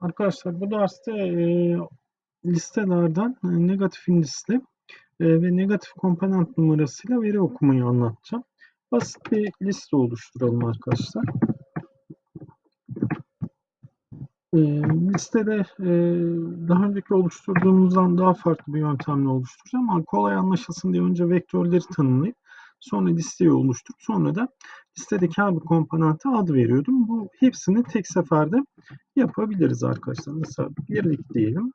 Arkadaşlar bu derste e, listelerden e, negatif indisli e, ve negatif komponent numarasıyla veri okumayı anlatacağım. Basit bir liste oluşturalım arkadaşlar. E, listede e, daha önceki oluşturduğumuzdan daha farklı bir yöntemle oluşturacağım ama kolay anlaşılsın diye önce vektörleri tanımlayıp sonra listeyi oluşturup sonra da listedeki her bir komponente ad veriyordum. Bu hepsini tek seferde yapabiliriz arkadaşlar. Mesela birlik diyelim.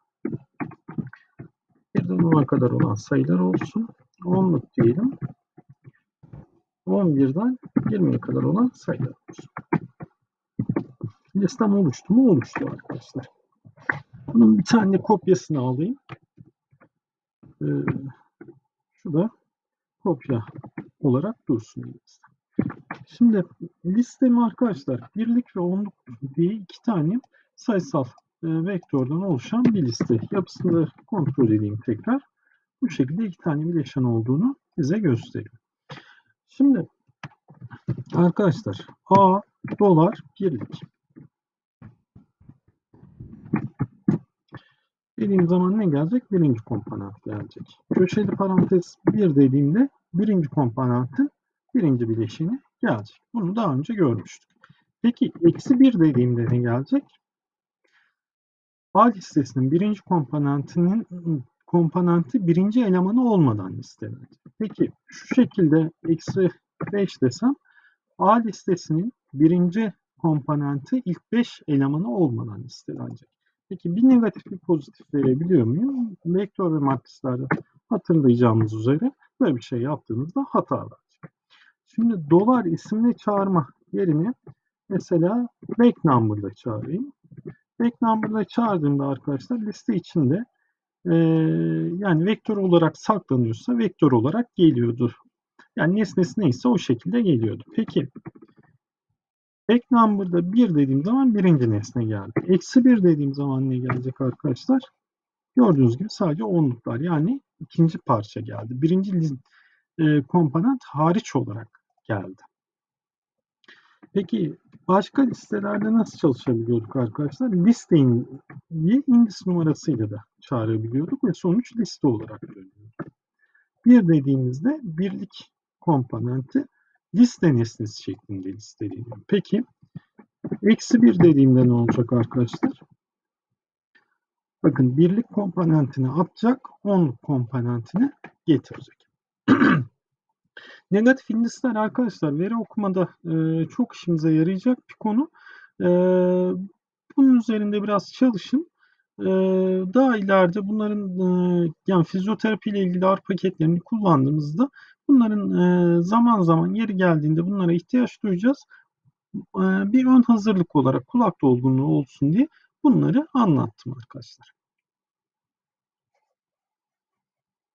Birden 10'a kadar olan sayılar olsun. Onluk diyelim. 11'den 20'ye kadar olan sayılar olsun. Listem oluştu mu? Oluştu arkadaşlar. Bunun bir tane kopyasını alayım. Ee, şu da kopya olarak dursun. Şimdi listemi arkadaşlar birlik ve onluk diye iki tane sayısal e, vektörden oluşan bir liste. Yapısını kontrol edeyim tekrar. Bu şekilde iki tane bileşen olduğunu size göstereyim. Şimdi arkadaşlar A dolar birlik. Dediğim zaman ne gelecek? Birinci komponent gelecek. Köşeli parantez 1 dediğimde birinci komponentin birinci bileşeni gelecek. Bunu daha önce görmüştük. Peki eksi 1 dediğimde ne gelecek? A listesinin birinci komponentinin komponenti birinci elemanı olmadan listelenecek. Peki şu şekilde eksi 5 desem A listesinin birinci komponenti ilk 5 elemanı olmadan listelenecek. Peki bir negatif bir pozitif verebiliyor muyum? Vektör ve matrislerde hatırlayacağımız üzere böyle bir şey yaptığımızda hata verecek. Şimdi dolar isimli çağırma yerine mesela back number ile çağırayım. Back number ile çağırdığımda arkadaşlar liste içinde e, yani vektör olarak saklanıyorsa vektör olarak geliyordu. Yani nesnesi neyse o şekilde geliyordu. Peki back number'da 1 dediğim zaman birinci nesne geldi. Eksi 1 dediğim zaman ne gelecek arkadaşlar? Gördüğünüz gibi sadece onluklar yani ikinci parça geldi. Birinci e, komponent hariç olarak geldi. Peki başka listelerde nasıl çalışabiliyorduk arkadaşlar? Listeyi indis numarasıyla da çağırabiliyorduk ve sonuç liste olarak dönüyordu. Bir dediğimizde birlik komponenti liste nesnesi şeklinde listeleniyor. Peki eksi bir dediğimde ne olacak arkadaşlar? Bakın birlik komponentini atacak, onluk komponentini getirecek. Negatif indisler arkadaşlar veri okumada e, çok işimize yarayacak bir konu. E, bunun üzerinde biraz çalışın. E, daha ileride bunların e, yani fizyoterapi ile ilgili ağır paketlerini kullandığımızda bunların e, zaman zaman yeri geldiğinde bunlara ihtiyaç duyacağız. E, bir ön hazırlık olarak kulak dolgunluğu olsun diye bunları anlattım arkadaşlar.